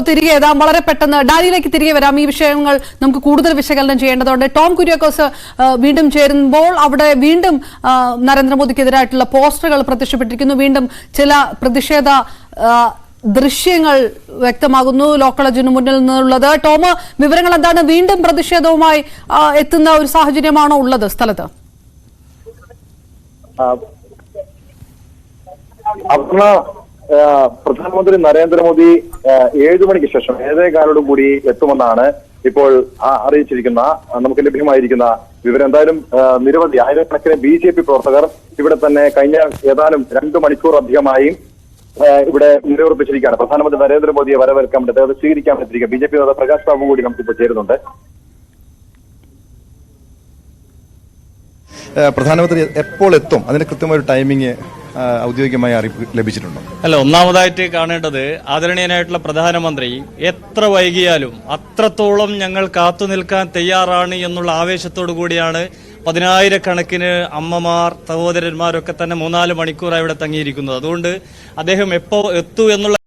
തിരികെ എത്താം വളരെ പെട്ടെന്ന് ഡാലിയിലേക്ക് തിരികെ വരാം. ഈ വിഷയങ്ങൾ നമുക്ക് കൂടുതൽ വിശകലനം ചെയ്യേണ്ടതുണ്ട്. ടോം കുര്യാക്കോസ് വീണ്ടും ചേരുമ്പോൾ അവിടെ വീണ്ടും നരേന്ദ്രമോദിക്കെതിരായിട്ടുള്ള പോസ്റ്ററുകൾ പ്രത്യക്ഷപ്പെട്ടിരിക്കുന്നു. വീണ്ടും ചില പ്രതിഷേധ ദൃശ്യങ്ങൾ വ്യക്തമാകുന്നു ലോ കോളേജിന് മുന്നിൽ നിന്നുള്ളത്. ടോം വിവരങ്ങൾ എന്താണ്? വീണ്ടും പ്രതിഷേധവുമായി എത്തുന്ന ഒരു സാഹചര്യമാണോ ഉള്ളത് സ്ഥലത്ത്? അപ്പൊ പ്രധാനമന്ത്രി നരേന്ദ്രമോദി ഏഴു മണിക്ക് ശേഷം ഏഴേ കാലോടും കൂടി എത്തുമെന്നാണ് ഇപ്പോൾ അറിയിച്ചിരിക്കുന്ന നമുക്ക് ലഭ്യമായിരിക്കുന്ന വിവരം. എന്തായാലും നിരവധി ആയിരക്കണക്കിന് ബി ജെ പി പ്രവർത്തകർ ഇവിടെ തന്നെ കഴിഞ്ഞ ഏതാനും രണ്ടു മണിക്കൂർ അധികമായി ഇവിടെ നിലയുറപ്പിച്ചിരിക്കുകയാണ്. പ്രധാനമന്ത്രി നരേന്ദ്രമോദിയെ വരവേൽക്കാൻ വേണ്ടി അദ്ദേഹത്തെ സ്വീകരിക്കാൻ പറ്റിയിരിക്കുക ബി ജെ പി നേതാവ് പ്രകാശ് ബാബു കൂടി നമുക്കിപ്പോൾ ചേരുന്നുണ്ട്. പ്രധാനമന്ത്രി എപ്പോൾ എത്തും? അതിന് കൃത്യമായ ഒരു ഏഹ് ഔദ്യോഗികമായി അറിയിപ്പ് ലഭിച്ചിട്ടുണ്ടോ? അല്ല ഒന്നാമതായിട്ട് കാണേണ്ടത് ആദരണീയനായിട്ടുള്ള പ്രധാനമന്ത്രി എത്ര വൈകിയാലും അത്രത്തോളം ഞങ്ങൾ കാത്തു നിൽക്കാൻ തയ്യാറാണ് എന്നുള്ള ആവേശത്തോടു കൂടിയാണ് പതിനായിരക്കണക്കിന് അമ്മമാർ സഹോദരന്മാരൊക്കെ തന്നെ മൂന്നാൽ മണിക്കൂറായി ഇവിടെ തങ്ങിയിരിക്കുന്നത്. അതുകൊണ്ട് അദ്ദേഹം എപ്പോൾ എത്തു എന്നുള്ള